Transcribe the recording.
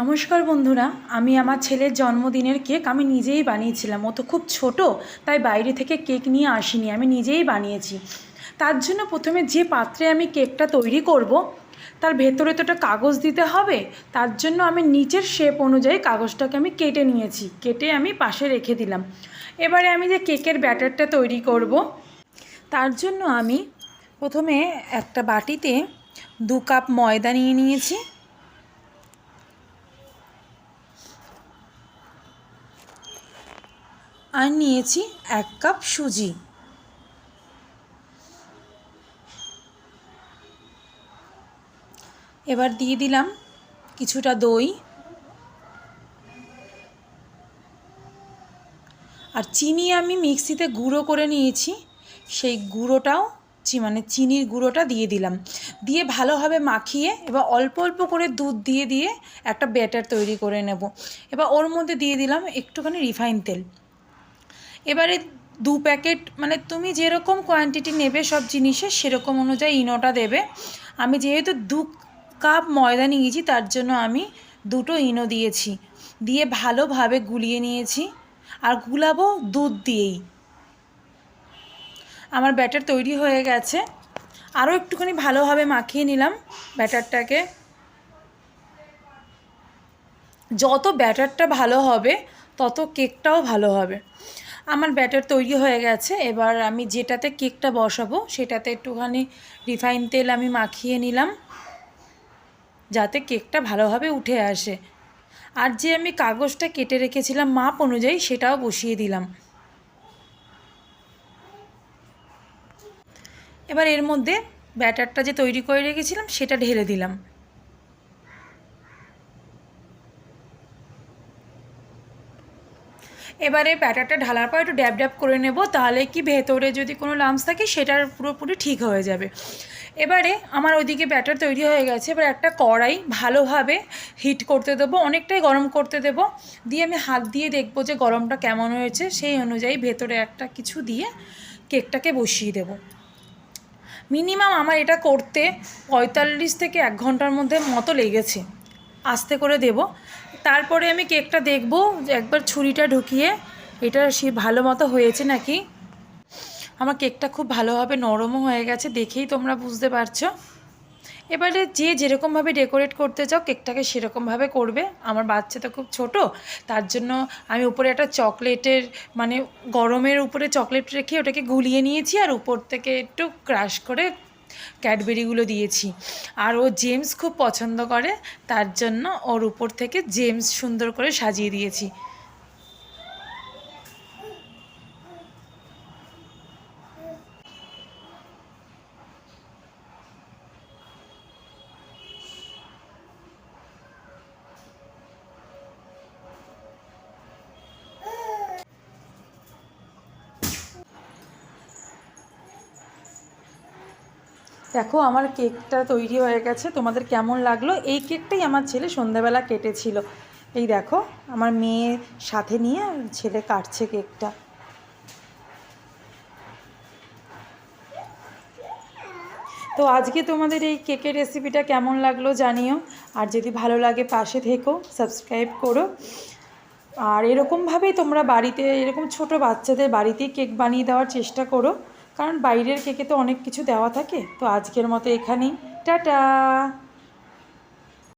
নমস্কার বন্ধুরা, আমি আমার ছেলের জন্মদিনের কেক আমি নিজেই বানিয়েছিলাম। ও তো খুব ছোট, তাই বাইরে থেকে কেক নিয়ে আসিনি, আমি নিজেই বানিয়েছি। তার জন্য প্রথমে যে পাত্রে আমি কেকটা তৈরি করব, তার ভেতরে তো একটা কাগজ দিতে হবে, তার জন্য আমি নিচের শেপ অনুযায়ী কাগজটাকে আমি কেটে নিয়েছি, কেটে আমি পাশে রেখে দিলাম। এবারে আমি যে কেকের ব্যাটারটা তৈরি করব, তার জন্য আমি প্রথমে একটা বাটিতে দু কাপ ময়দা নিয়ে নিয়েছি আর নিয়েছি এক কাপ সুজি। এবার দিয়ে দিলাম কিছুটা দই আর চিনি আমি মিক্সিতে গুঁড়ো করে নিয়েছি। সেই গুঁড়োটাও চি মানে চিনির গুঁড়োটা দিয়ে দিলাম। দিয়ে ভালোভাবে মাখিয়ে এবার অল্প অল্প করে দুধ দিয়ে দিয়ে একটা ব্যাটার তৈরি করে নেব। এবার ওর মধ্যে দিয়ে দিলাম একটুখানি রিফাইন তেল। এবারে দু প্যাকেট মানে তুমি যেরকম কোয়ান্টিটি নেবে সব জিনিসের সেরকম অনুযায়ী ইনোটা দেবে। আমি যেহেতু দু কাপ ময়দা নিয়েছি, তার জন্য আমি দুটো ইনো দিয়েছি। দিয়ে ভালোভাবে গুলিয়ে নিয়েছি। আর গুলাবো দুধ দিয়েই। আমার ব্যাটার তৈরি হয়ে গেছে। আরও একটুখানি ভালোভাবে মাখিয়ে নিলাম ব্যাটারটাকে। যত ব্যাটারটা ভালো হবে, তত কেকটাও ভালো হবে। আমার ব্যাটার তৈরি হয়ে গেছে। এবার আমি যেটাতে কেকটা বসাবো, সেটাতে একটুখানি রিফাইন তেল আমি মাখিয়ে নিলাম, যাতে কেকটা ভালোভাবে উঠে আসে। আর যে আমি কাগজটা কেটে রেখেছিলাম মাপ অনুযায়ী, সেটাও বসিয়ে দিলাম। এবার এর মধ্যে ব্যাটারটা যে তৈরি করে রেখেছিলাম, সেটা ঢেলে দিলাম। এবারে ব্যাটারটা ঢালার পর একটু ড্যাব ড্যাব করে নেব, তাহলে কি ভেতরে যদি কোনো লামস থাকে সেটার পুরোপুরি ঠিক হয়ে যাবে। এবারে আমার ওইদিকে ব্যাটার তৈরি হয়ে গেছে, এবার একটা কড়াই ভালোভাবে হিট করতে দেবো, অনেকটাই গরম করতে দেবো। দিয়ে আমি হাত দিয়ে দেখব যে গরমটা কেমন হয়েছে, সেই অনুযায়ী ভেতরে একটা কিছু দিয়ে কেকটাকে বসিয়ে দেবো। মিনিমাম আমার এটা করতে পঁয়তাল্লিশ থেকে এক ঘণ্টার মধ্যে মতো লেগেছে। আস্তে করে দেব। তারপরে আমি কেকটা দেখব, যে একবার ছুরিটা ঢুকিয়ে, এটা সে ভালো মতো হয়েছে নাকি? আমার কেকটা খুব ভালোভাবে নরমও হয়ে গেছে, দেখেই তোমরা বুঝতে পারছ। এবারে যে যেরকমভাবে ডেকোরেট করতে চাও, কেকটাকে সেরকমভাবে করবে। আমার বাচ্চা তো খুব ছোট, তার জন্য আমি উপরে একটা চকলেটের মানে গরমের উপরে চকলেট রেখে ওটাকে গুলিয়ে নিয়েছি, আর উপর থেকে একটু ক্রাশ করে ক্যাডবেরিগুলো দিয়েছি। আর ও জেমস খুব পছন্দ করে, তার জন্য ওর উপর থেকে জেমস সুন্দর করে সাজিয়ে দিয়েছি। দেখো, আমার কেকটা তৈরি হয়ে গেছে। তোমাদের কেমন লাগল? এই কেকটাই আমার ছেলে সন্ধ্যাবেলা কেটেছিল। এই দেখো, আমার মেয়ে সাথে নিয়ে ছেলে কাটছে কেকটা। তো আজকে তোমাদের এই কেকের রেসিপিটা কেমন লাগল জানিও। আর যদি ভালো লাগে পাশে থেকো, সাবস্ক্রাইব করো। আর এরকমভাবেই তোমরা বাড়িতে, এরকম ছোট বাচ্চাদের বাড়িতেই কেক বানিয়ে দেওয়ার চেষ্টা করো। কারণ বাইরের কেকে তো অনেক কিছু দেওয়া থাকে তো আজকের মতো এখানেই। টাটা!